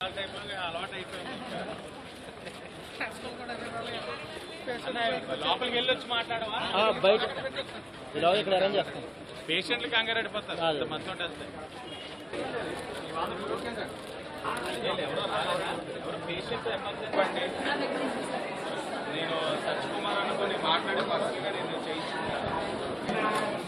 అలవాటు అయిపోయింది లోపలికి వెళ్ళి వచ్చి మాట్లాడవా ఆ, బయట ఇలా ఇక్కడ అరేంజ్ చేస్తాం పేషెంట్లు కంగారు. అంత. మంది ఉంటుంది ఎవరో రాలేదా? ఎవరు పేషెంట్ ఎమర్జెన్సీ అండి నేను సచ్ కుమార్ అనుకుని మాట్లాడే పర్సనల్గా నేను చేయించుకుంటాను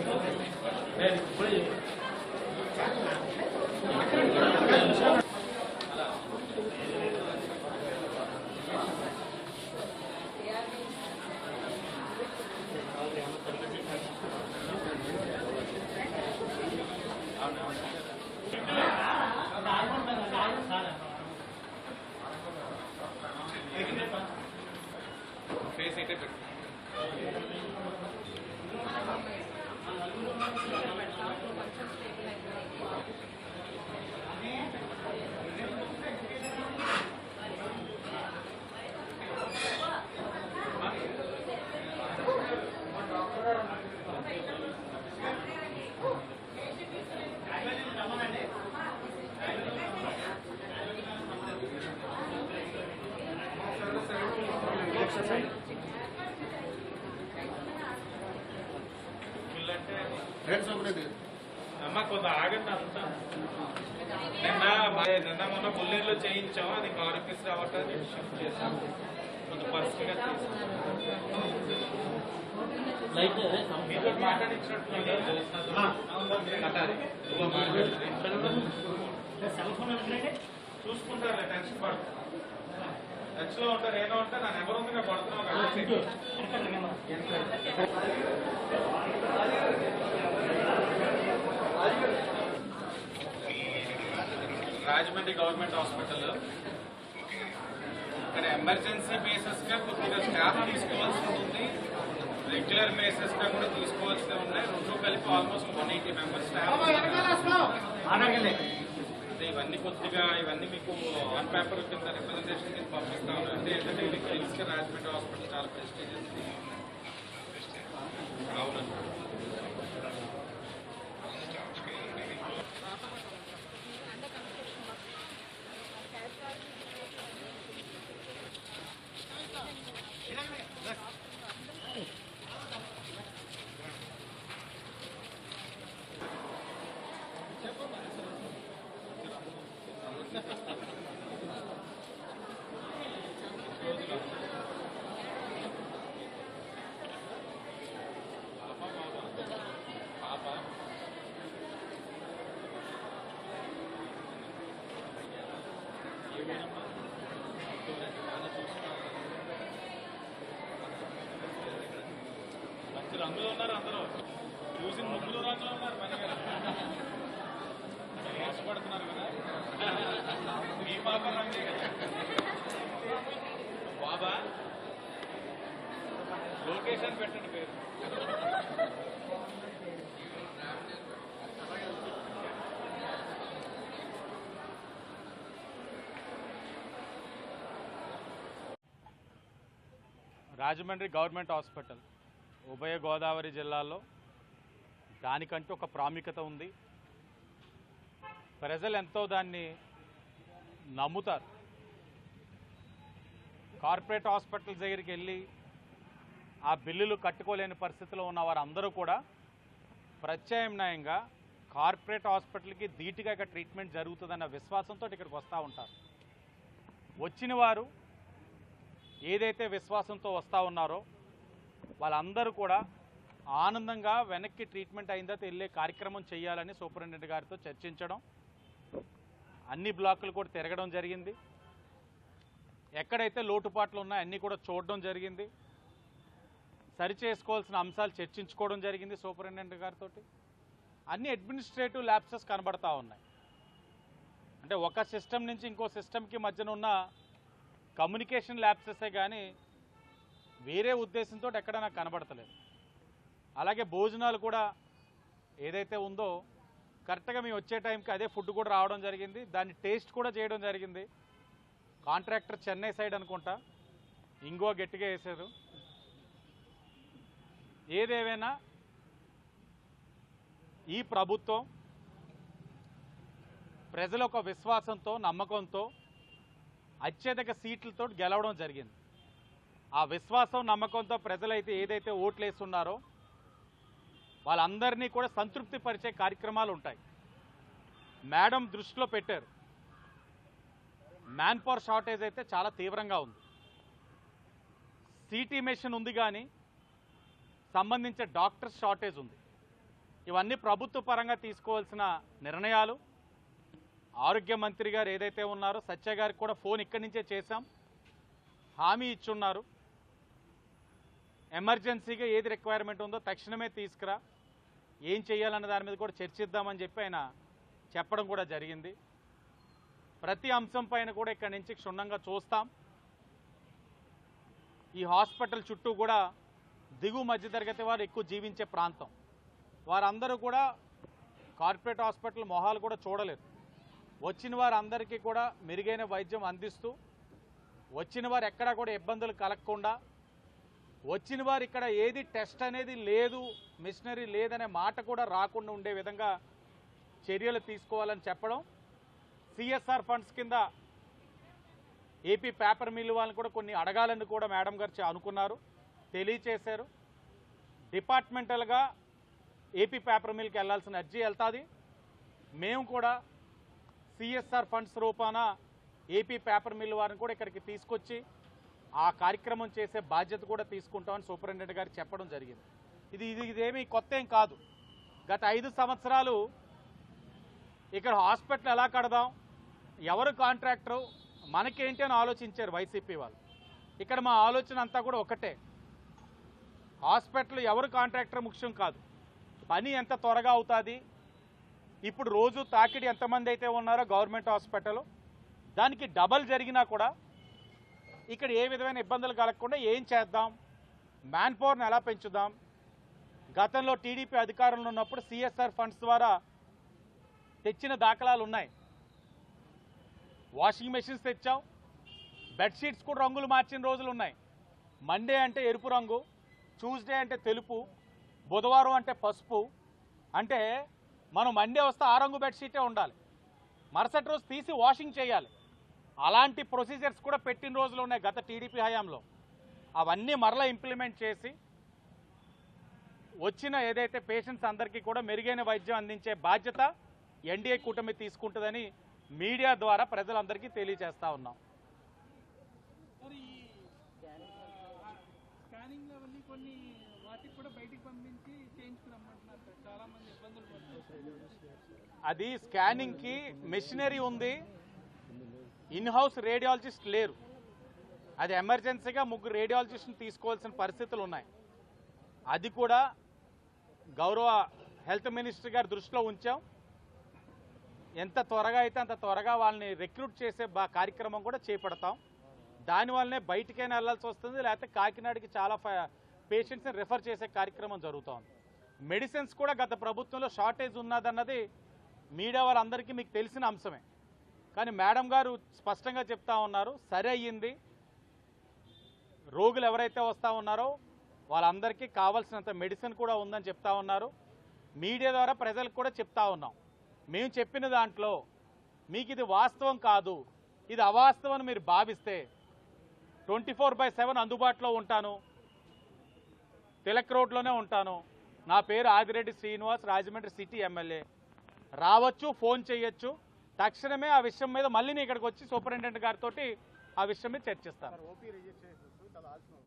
Thank you. పిల్లంటే అమ్మ కొంత ఆగండి అంతా. నిన్న నిన్న మొన్న బుల్లేరులో చేయించాం అది కారిపిస్ రావటాన్ని షిఫ్ట్ చేసాం కొంత పర్సనల్గా. మీతో మాట్లాడించినట్టు. చూసుకుంటారులే టెన్షన్ పడు టచ్లో ఉంటారు ఏదో ఉంటారు నా నెంబర్ ఉంది నేను రాజమండ్రి గవర్నమెంట్ హాస్పిటల్. ఇక్కడ ఎమర్జెన్సీ బేసిస్గా కొద్దిగా స్టాఫ్ తీసుకోవాల్సి ఉంటుంది. రెగ్యులర్ బేసిస్గా కూడా తీసుకోవాల్సి ఉన్నాయి. రెండు కలిపి almost one eighty members staff ఇవన్నీ కొద్దిగా ఇవన్నీ మీకు ఆన్ పేపర్ కింద రిప్రజెంటేషన్ కింద పంపిస్తాను అంటే ఏంటంటే ఇది తెలుసు రాజమండ్రి హాస్పిటల్ రంగులో ఉన్నారు అందరూ. చూసిన ముగ్గులు రంగులో ఉన్నారు పనిగా మోసపడుతున్నారు కదా. మీ పాప రంగే కదా. బాబా లొకేషన్ పెట్టండి పేరు. రాజమండ్రి గవర్నమెంట్ హాస్పిటల్ ఉభయ గోదావరి జిల్లాలో దానికంటూ ఒక ప్రాముఖ్యత ఉంది. ప్రజలు ఎంతో దాన్ని నమ్ముతారు. కార్పొరేట్ హాస్పిటల్ దగ్గరికి వెళ్ళి ఆ బిల్లులు కట్టుకోలేని పరిస్థితిలో ఉన్న వారందరూ కూడా ప్రత్యామ్నాయంగా కార్పొరేట్ హాస్పిటల్కి ధీటుగా ట్రీట్మెంట్ జరుగుతుందన్న విశ్వాసంతో ఇక్కడికి వస్తూ ఉంటారు. వచ్చిన వారు ఏదైతే విశ్వాసంతో వస్తూ ఉన్నారో వాళ్ళందరూ కూడా ఆనందంగా వెనక్కి ట్రీట్మెంట్ అయిందా వెళ్ళే కార్యక్రమం చేయాలని సూపరింటెండెంట్ గారితో చర్చించడం అన్ని బ్లాకులు కూడా తిరగడం జరిగింది. ఎక్కడైతే లోటుపాట్లు ఉన్నాయో అన్నీ కూడా చూడడం జరిగింది. సరి చేసుకోవాల్సిన అంశాలు చర్చించుకోవడం జరిగింది సూపరింటెండెంట్ గారితో అన్ని అడ్మినిస్ట్రేటివ్ ల్యాబ్సెస్ కనబడతా ఉన్నాయి. అంటే ఒక సిస్టమ్ నుంచి ఇంకో సిస్టమ్కి మధ్యన ఉన్న కమ్యూనికేషన్ ల్యాబ్సెసే కానీ వేరే ఉద్దేశంతో ఎక్కడ నాకు కనబడతలేదు. అలాగే భోజనాలు కూడా ఏదైతే ఉందో కరెక్ట్గా మేము వచ్చే టైంకి అదే ఫుడ్ కూడా రావడం జరిగింది. దాన్ని టేస్ట్ కూడా చేయడం జరిగింది. కాంట్రాక్టర్ చెన్నై సైడ్ అనుకుంటా. ఇంగో గట్టిగా వేసారు ఏదేవైనా ఈ ప్రభుత్వం ప్రజల ఒక విశ్వాసంతో నమ్మకంతో అత్యధిక సీట్లతో గెలవడం జరిగింది. ఆ విశ్వాసం నమ్మకంతో ప్రజలైతే ఏదైతే ఓట్లు వేస్తున్నారో వాళ్ళందరినీ కూడా సంతృప్తి పరిచే కార్యక్రమాలు ఉంటాయి. మేడం దృష్టిలో పెట్టారు. మ్యాన్ పవర్ షార్టేజ్ అయితే చాలా తీవ్రంగా ఉంది. సిటీ మెషిన్ ఉంది కానీ సంబంధించిన డాక్టర్స్ షార్టేజ్ ఉంది. ఇవన్నీ ప్రభుత్వ పరంగా తీసుకోవాల్సిన నిర్ణయాలు. ఆరోగ్య మంత్రి గారు ఏదైతే ఉన్నారో సత్య గారికి కూడా ఫోన్ ఇక్కడి నుంచే చేశాం. హామీ ఇచ్చున్నారు. ఎమర్జెన్సీగా ఏది రిక్వైర్మెంట్ ఉందో తక్షణమే తీసుకురా. ఏం చేయాలన్న దాని మీద కూడా చర్చిద్దామని చెప్పి ఆయన చెప్పడం కూడా జరిగింది. ప్రతి అంశం పైన కూడా ఇక్కడి నుంచి క్షుణ్ణంగా చూస్తాం. ఈ హాస్పిటల్ చుట్టూ కూడా దిగువ మధ్యతరగతి వారు ఎక్కువ జీవించే ప్రాంతం. వారందరూ కూడా కార్పొరేట్ హాస్పిటల్ మొహాలు కూడా చూడలేరు. వచ్చిన వారందరికీ కూడా మెరుగైన వైద్యం అందిస్తూ వచ్చిన వారు ఎక్కడా కూడా ఇబ్బందులు కలగకుండా వచ్చిన వారు ఇక్కడ ఏది టెస్ట్ అనేది లేదు మిషనరీ లేదనే మాట కూడా రాకుండా ఉండే విధంగా చర్యలు తీసుకోవాలని చెప్పడం సిఎస్ఆర్ ఫండ్స్ కింద ఏపీ పేపర్ మిల్లు వాళ్ళని కూడా కొన్ని అడగాలని కూడా మేడం గారు చే- అనుకున్నారు తెలియచేశారు. డిపార్ట్మెంటల్గా ఏపీ పేపర్ మిల్కి వెళ్ళాల్సిన అర్జీ వెళ్తుంది. మేము కూడా సిఎస్ఆర్ ఫండ్స్ రూపాన ఏపీ పేపర్ మిల్ వారిని కూడా ఇక్కడికి తీసుకొచ్చి ఆ కార్యక్రమం చేసే బాధ్యత కూడా తీసుకుంటామని సూపరింటెండెంట్ గారు చెప్పడం జరిగింది. ఇది ఇది ఇదేమీ కొత్త ఏం కాదు. గత ఐదు సంవత్సరాలు ఇక్కడ హాస్పిటల్ ఎలా కడదాం ఎవరు కాంట్రాక్టరు మనకేంటి అని ఆలోచించారు వైసీపీ వాళ్ళు. ఇక్కడ మా ఆలోచన అంతా కూడా ఒకటే. హాస్పిటల్ ఎవరు కాంట్రాక్టర్ ముఖ్యం కాదు. పని ఎంత త్వరగా అవుతుంది ఇప్పుడు రోజు తాకిడి ఎంతమంది అయితే ఉన్నారో గవర్నమెంట్ హాస్పిటల్ దానికి డబల్ జరిగినా కూడా ఇక్కడ ఏ విధమైన ఇబ్బందులు కలగకుండా ఏం చేద్దాం? మ్యాన్ పవర్ని ఎలా పెంచుదాం? గతంలో టీడీపీ అధికారంలో ఉన్నప్పుడు సిఎస్ఆర్ ఫండ్స్ ద్వారా తెచ్చిన దాఖలాలు ఉన్నాయి. వాషింగ్ మెషిన్స్ తెచ్చాం. బెడ్షీట్స్ కూడా రంగులు మార్చిన రోజులు ఉన్నాయి. మండే అంటే ఎరుపు రంగు ట్యూస్డే అంటే తెలుపు బుధవారం అంటే పసుపు. అంటే మనం మండే వస్తే ఆరంగు బెడ్షీటే ఉండాలి. మరుసటి రోజు తీసి వాషింగ్ చేయాలి. అలాంటి ప్రొసీజర్స్ కూడా పెట్టిన రోజులు ఉన్నాయి గత టీడీపీ హయాంలో. అవన్నీ మరలా ఇంప్లిమెంట్ చేసి వచ్చిన ఏదైతే పేషెంట్స్ అందరికీ కూడా మెరుగైన వైద్యం అందించే బాధ్యత ఎన్డీఏ కూటమి తీసుకుంటుందని మీడియా ద్వారా ప్రజలందరికీ తెలియజేస్తా ఉన్నాం మరి ఈ స్కానింగ్ కొన్ని వాటికి కూడా బయటికి పంపించి చేయించుకురమ్మంటున్నారు సార్. చాలా మంది ఇబ్బందులు పడుతున్నారు. అది స్కానింగ్కి మెషినరీ ఉంది. ఇన్ హౌస్ రేడియాలజిస్ట్ లేరు. అది ఎమర్జెన్సీగా ముగ్గురు రేడియాలజిస్ట్ని తీసుకోవాల్సిన పరిస్థితులు ఉన్నాయి. అది కూడా గౌరవ హెల్త్ మినిస్టర్ గారి దృష్టిలో ఉంచాం. ఎంత త్వరగా అయితే అంత త్వరగా వాళ్ళని రిక్రూట్ చేసే బా కార్యక్రమం కూడా చేపడతాం. దానివల్లనే బయటికైనా వెళ్ళాల్సి వస్తుంది లేకపోతే కాకినాడకి చాలా పేషెంట్స్ని రెఫర్ చేసే కార్యక్రమం జరుగుతోంది మెడిసిన్స్ కూడా గత ప్రభుత్వంలో షార్టేజ్ ఉన్నదన్నది మీడియా వాళ్ళందరికీ మీకు తెలిసిన అంశమే. కానీ మేడం గారు స్పష్టంగా చెప్తా ఉన్నారు సరే అయ్యింది. రోగులు ఎవరైతే వస్తూ ఉన్నారో వాళ్ళందరికీ కావాల్సినంత మెడిసిన్ కూడా ఉందని చెప్తా ఉన్నారు. మీడియా ద్వారా ప్రజలకు కూడా చెప్తా ఉన్నాం. మేము చెప్పిన దాంట్లో మీకు ఇది వాస్తవం కాదు ఇది అవాస్తవం అని మీరు భావిస్తే ట్వంటీ ఫోర్ బై సెవెన్ అందుబాటులో ఉంటాను. తిలక్ రోడ్లోనే ఉంటాను. నా పేరు ఆదిరెడ్డి శ్రీనివాస్ రాజమండ్రి సిటీ ఎమ్మెల్యే. రావచ్చు ఫోన్ చేయొచ్చు. తక్షణమే ఆ విషయం మీద మళ్ళీ నేను ఇక్కడికి వచ్చి సూపరింటెండెంట్ గారితో ఆ విషయం మీద చర్చిస్తాను.